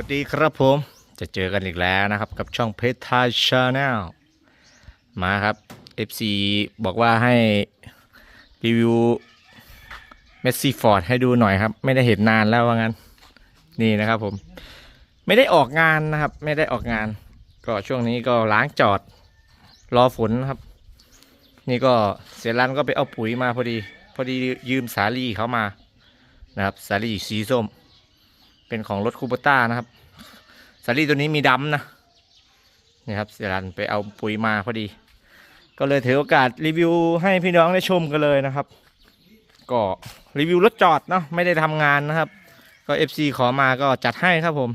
วัสดีครับผม จะเจอกันอีกแล้วนะครับ กับช่องเพชรทาชาแนลมาครับ FC บอกว่าให้รีวิวเมสซี่ฟอร์ดให้ดูหน่อยครับ ไม่ได้เห็นนานแล้วว่างั้น นี่นะครับผม ไม่ได้ออกงานนะครับ ไม่ได้ออกงาน ก็ช่วงนี้ก็ล้างจอดรอฝนนะครับ นี่ก็เสียรันก็ไปเอาปุ๋ยมาพอดี พอดียืมสาลีเขามานะครับ สาลีสีส้ม เป็นของรถคูปต้านะครับสาลี่ตัวนี้มีดำนะนี่ครับเสียรันไปเอาปุ๋ยมาพอดี ก็เลยถือโอกาสรีวิวให้พี่น้องได้ชมกันเลยนะครับ ก็รีวิวรถจอดเนาะไม่ได้ทำงานนะครับ ก็ FC ขอมาก็จัดให้ครับผม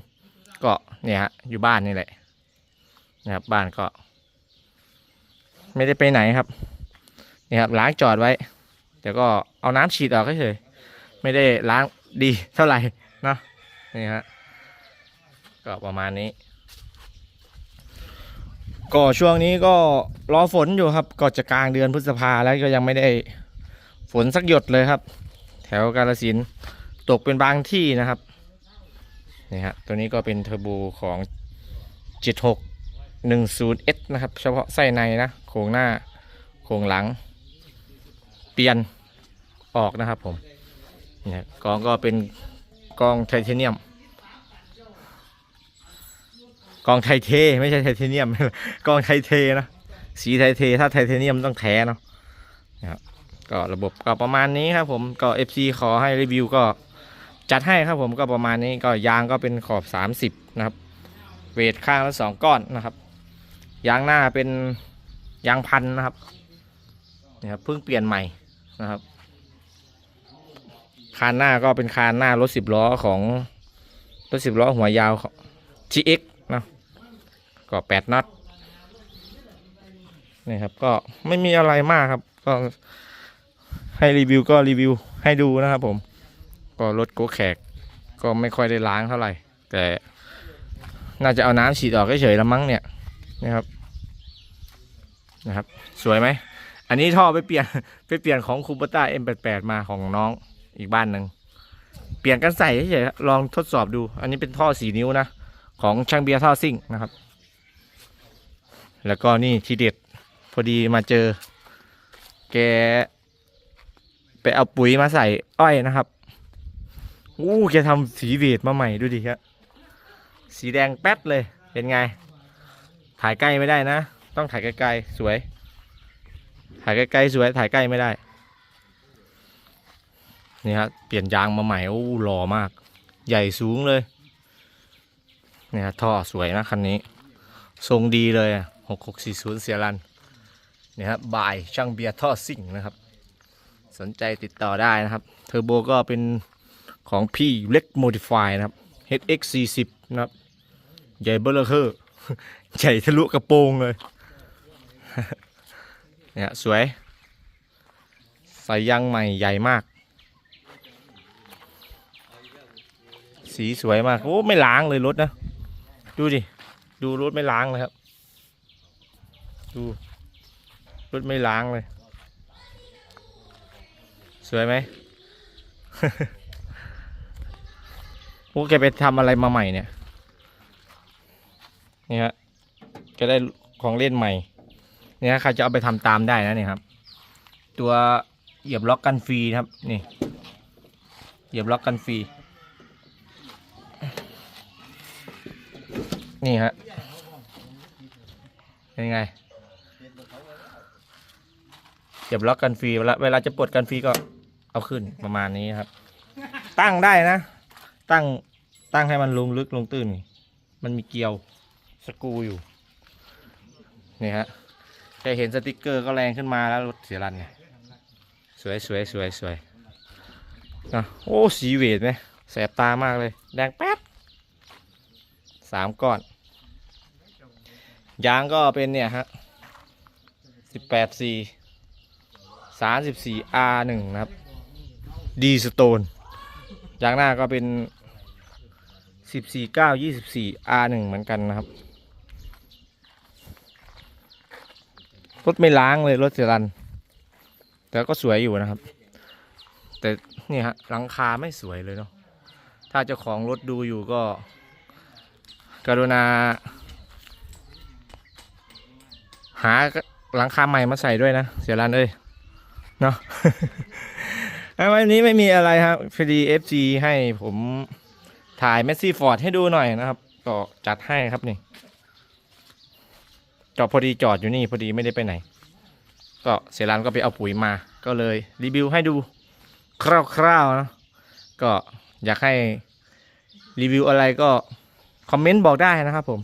ก็เนี่ยฮะอยู่บ้านนี่แหละนะครับบ้านก็ ไม่ได้ไปไหนครับนี่ครับล้างจอดไว้เดี๋ยวก็เอาน้ำฉีดออกเฉยๆไม่ได้ล้างดีเท่าไหร่ นี่ฮะก็ประมาณนี้ ก็ช่วงนี้ก็รอฝนอยู่ครับ ก็จะกลางเดือนพฤษภาแล้วก็ยังไม่ได้ฝนสักหยดเลยครับ แถวกาลสินตกเป็นบางที่นะครับนี่ฮะตัวนี้ก็เป็นเทอร์โบของ 7610S นะครับ เฉพาะไส้ในนะโครงหน้าโครงหลัง เปลี่ยนออกนะครับผมเนี่ยกองก็เป็น กองไทเทเนียม กองไทเท ไม่ใช่ไทเทเนียม กองไทเทนะสีไทเท ถ้าไทเทเนียมต้องแท้เนาะนะครับก็ระบบก็ประมาณนี้ครับผมก็ FC ขอให้รีวิวก็จัดให้ครับผมก็ประมาณนี้ก็ยางก็เป็นขอบ 30 นะครับ เวทข้างละสองก้อนนะครับ ยางหน้าเป็นยางพันนะครับนะครับเพิ่งเปลี่ยนใหม่นะครับ คานหน้าก็เป็นคานหน้ารถสิบล้อของรถสิบล้อหัวยาวของ GX เนอะก็แปดน็อตนี่ครับก็ไม่มีอะไรมากครับ ก็ให้รีวิวก็รีวิวให้ดูนะครับผม ก็รถโกแขก ก็ไม่ค่อยได้ล้างเท่าไหร่ แต่น่าจะเอาน้ำฉีดออกเฉยๆแล้วมั้งเนี่ยนะครับนะครับ สวยไหม อันนี้ท่อไปเปลี่ยนไปเปลี่ยนของคูปต้า M88 มาของน้อง อีกบ้านหนึ่งเปลี่ยนกันใส่เฉยๆลองทดสอบดู อันนี้เป็นท่อสีนิ้วนะ ของช่างเบียร์ท่อซิ่งนะครับ แล้วก็นี่ทีเด็ดพอดีมาเจอ แก ไปเอาปุ๋ยมาใส่อ้อยนะครับอู้แกทำสีเวทมาใหม่ดูดิครับสีแดงแป๊ดเลยเป็นไง ถ่ายใกล้ไม่ได้นะ ต้องถ่ายไกลๆสวย ถ่ายใกล้ๆสวยถ่ายใกล้ไม่ได้ นี่ฮะเปลี่ยนยางมาใหม่โอ้หล่อมาก ใหญ่สูงเลยเนี่ยท่อสวยนะคันนี้ ทรงดีเลยหกหกสี่ศูนย์เสียรันเนี่ยครับบายช่างเบียร์ท่อซิ่งนะครับ สนใจติดต่อได้นะครับ เทอร์โบก็เป็นของพี่เล็กโมดิฟายนะครับ HX 40นะครับ ใหญ่เบลเลอร์ใหญ่ทะลุกระโปรงเลยเนี่ยสวย ใส่ยางใหม่ใหญ่มาก สีสวยมาก โอ้ไม่ล้างเลยรถนะ ดูดิ ดูรถไม่ล้างเลยครับ ดูรถไม่ล้างเลย สวยไหมโอ้แกไปทำอะไรมาใหม่เนี่ย นี่ฮะแกได้ของเล่นใหม่ เนี่ยใครจะเอาไปทำตามได้นะเนี่ยครับ ตัวเหยียบล็อกกันฟรีนครับ นี่ เหยียบล็อกกันฟรี นี่ฮะเป็นไงเหยียบล็อกกันฟรีเวลาเวลาจะปลดกันฟรีก็เอาขึ้นประมาณนี้ครับ ตั้งได้นะ ตั้งตั้งให้มันลงลึกลงตื้น มันมีเกลียวสกูอยู่นี่ฮะแค่เห็นสติกเกอร์ก็แรงขึ้นมาแล้วรถเสียรันไงสวยสวยสวยสวยนะโอ้สีเวทไหมแสบตามากเลย แดงแป๊ดสามก้อน ยางก็เป็นเนี่ยฮะสิบแปดสี่สามสิบสี่ R หนึ่งนะครับดีสโตนยางหน้าก็เป็นสิบสี่เก้ายี่สิบสี่ R หนึ่งเหมือนกันนะครับ รถไม่ล้างเลยรถเสียรัน แต่ก็สวยอยู่นะครับ แต่นี่ฮะหลังคาไม่สวยเลยเนาะถ้าเจ้าของรถดูอยู่ก็ กรุณา หาหลังคาใหม่มาใส่ด้วยนะ เสียรันเอ้ยเนาะวันนี้ไม่มีอะไรครับพอดี FC ให้ผมถ่ายเมสซี่ฟอร์ดให้ดูหน่อยนะครับ ก็จัดให้ครับนี่จอดพอดีจอดอยู่นี่พอดีไม่ได้ไปไหน ก็เสียรันก็ไปเอาปุ๋ยมา ก็เลยรีวิวให้ดูคร่าวๆนะก็อยากให้รีวิวอะไรก็คอมเมนต์บอกได้นะครับผม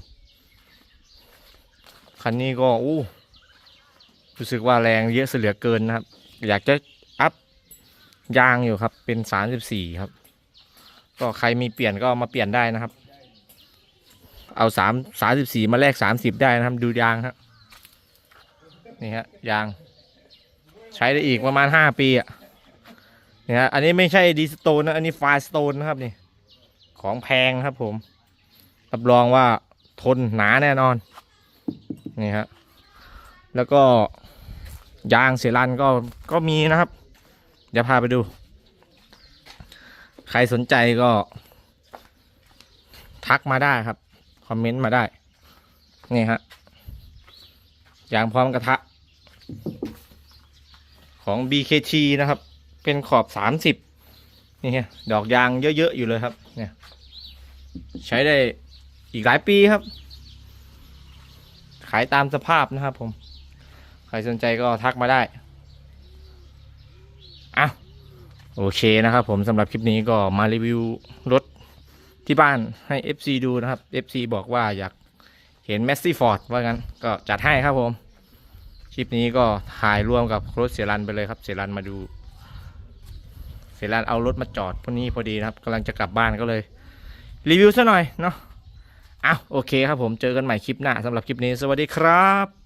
คันนี้ก็อู้รู้สึกว่าแรงเยอะเสียเหลือเกินนะครับ อยากจะอัพยางอยู่ครับ เป็น34ครับ ก็ใครมีเปลี่ยนก็มาเปลี่ยนได้นะครับ เอาสามสามสิบสี่มาแลกสามสิบได้นะครับ ดูยางครับนี่ฮะยาง ใช้ได้อีกประมาณห้าปีอะนี่ฮะอันนี้ไม่ใช่ดีสโตนนะ อันนี้ไฟสโตนนะครับนี่ ของแพงครับผม รับรองว่าทนหนาแน่นอน นี่ฮะแล้วก็ยางเสียรันก็ก็มีนะครับ เดี๋ยวพาไปดู ใครสนใจก็ ทักมาได้ครับ คอมเมนต์มาได้ นี่ฮะยางพร้อมกระทะ ของ BKT นะครับ เป็นขอบ30นี่ฮะดอกยางเยอะ ๆ อยู่เลยครับ เนี่ย ใช้ได้อีกหลายปีครับ ขายตามสภาพนะครับผม ใครสนใจก็ทักมาได้อะโอเคนะครับผมสำหรับคลิปนี้ก็มารีวิวรถที่บ้านให้ FC ดูนะครับ FC บอกว่าอยากเห็นแมสซี่ฟอร์ดว่างั้นก็จัดให้ครับผม คลิปนี้ก็ถ่ายร่วมกับรถเสียรันไปเลยครับ เสียรันมาดู เสียรันเอารถมาจอดพวกนี้พอดีนะครับกำลังจะกลับบ้านก็เลย รีวิวซะหน่อยเนาะ อ้าวโอเคครับผมเจอกันใหม่คลิปหน้าสำหรับคลิปนี้ สวัสดีครับ